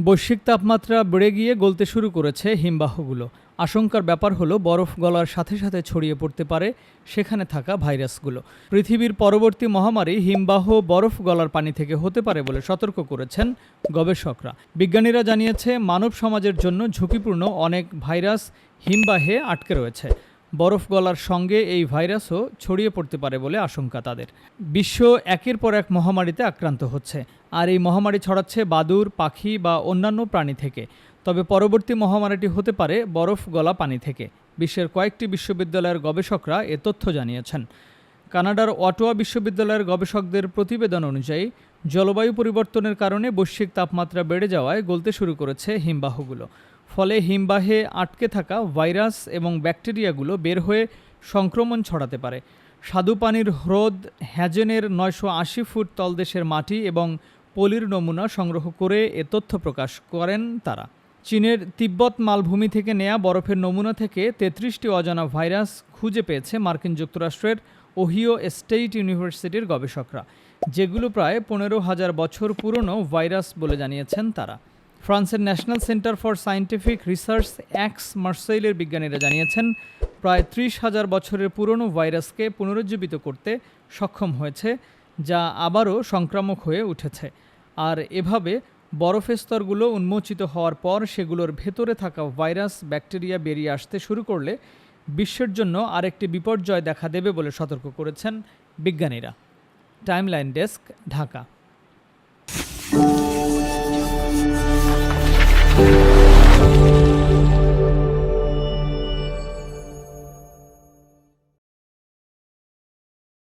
বৈশ্বিক তাপমাত্রা বেড়ে গিয়ে গলতে শুরু করেছে হিমবাহগুলো। আশঙ্কার ব্যাপার হলো বরফ গলার সাথে সাথে ছড়িয়ে পড়তে পারে সেখানে থাকা ভাইরাসগুলো। পৃথিবীর পরবর্তী মহামারী হিমবাহ বরফ গলার পানি থেকে হতে পারে বলে সতর্ক করেছেন গবেষকরা। বিজ্ঞানীরা জানিয়েছে, মানব সমাজের জন্য ঝুঁকিপূর্ণ অনেক ভাইরাস হিমবাহে আটকে রয়েছে। বরফ গলার সঙ্গে এই ভাইরাসও ছড়িয়ে পড়তে পারে বলে আশঙ্কা তাদের। বিশ্ব একের পর এক মহামারীতে আক্রান্ত হচ্ছে। আর এই মহামারী ছড়াচ্ছে বাদুর, পাখি বা অন্যান্য প্রাণী থেকে। তবে পরবর্তী মহামারীটি হতে পারে বরফ গলা পানি থেকে। বিশ্বের কয়েকটি বিশ্ববিদ্যালয়ের গবেষকরা এ তথ্য জানিয়েছেন। কানাডার অটোয়া বিশ্ববিদ্যালয়ের গবেষকদের প্রতিবেদন অনুযায়ী, জলবায়ু পরিবর্তনের কারণে বৈশ্বিক তাপমাত্রা বেড়ে যাওয়ায় গলতে শুরু করেছে হিমবাহগুলো। ফলে হিমবাহে আটকে থাকা ভাইরাস এবং ব্যাকটেরিয়াগুলো বের হয়ে সংক্রমণ ছড়াতে পারে। স্বাদুপানির হ্রদ হ্যাজেনের নয়শো আশি ফুট তলদেশের মাটি এবং পলির নমুনা সংগ্রহ করে এ তথ্য প্রকাশ করেন তারা। চীনের তিব্বত মালভূমি থেকে নেয়া বরফের নমুনা থেকে তেত্রিশটি অজানা ভাইরাস খুঁজে পেয়েছে মার্কিন যুক্তরাষ্ট্রের ওহিও স্টেট ইউনিভার্সিটির গবেষকরা, যেগুলো প্রায় পনেরো হাজার বছর পুরনো ভাইরাস বলে জানিয়েছেন তারা। ফ্রান্সের national centre for scientific research Aix মার্সেইলের বিজ্ঞানীরা জানিয়েছেন, প্রায় ত্রিশ হাজার বছরের পুরনো ভাইরাসকে পুনরুজ্জীবিত করতে সক্ষম হয়েছে, যা আবারও সংক্রামক হয়ে উঠেছে। আর এভাবে বরফের স্তরগুলো উন্মোচিত হওয়ার পর সেগুলোর ভেতরে থাকা ভাইরাস, ব্যাকটেরিয়া বেরিয়ে আসতে শুরু করলে বিশ্বের জন্য আরেকটি বিপর্যয় দেখা দেবে বলে সতর্ক করেছেন বিজ্ঞানীরা। Timeline desk, Dhaka.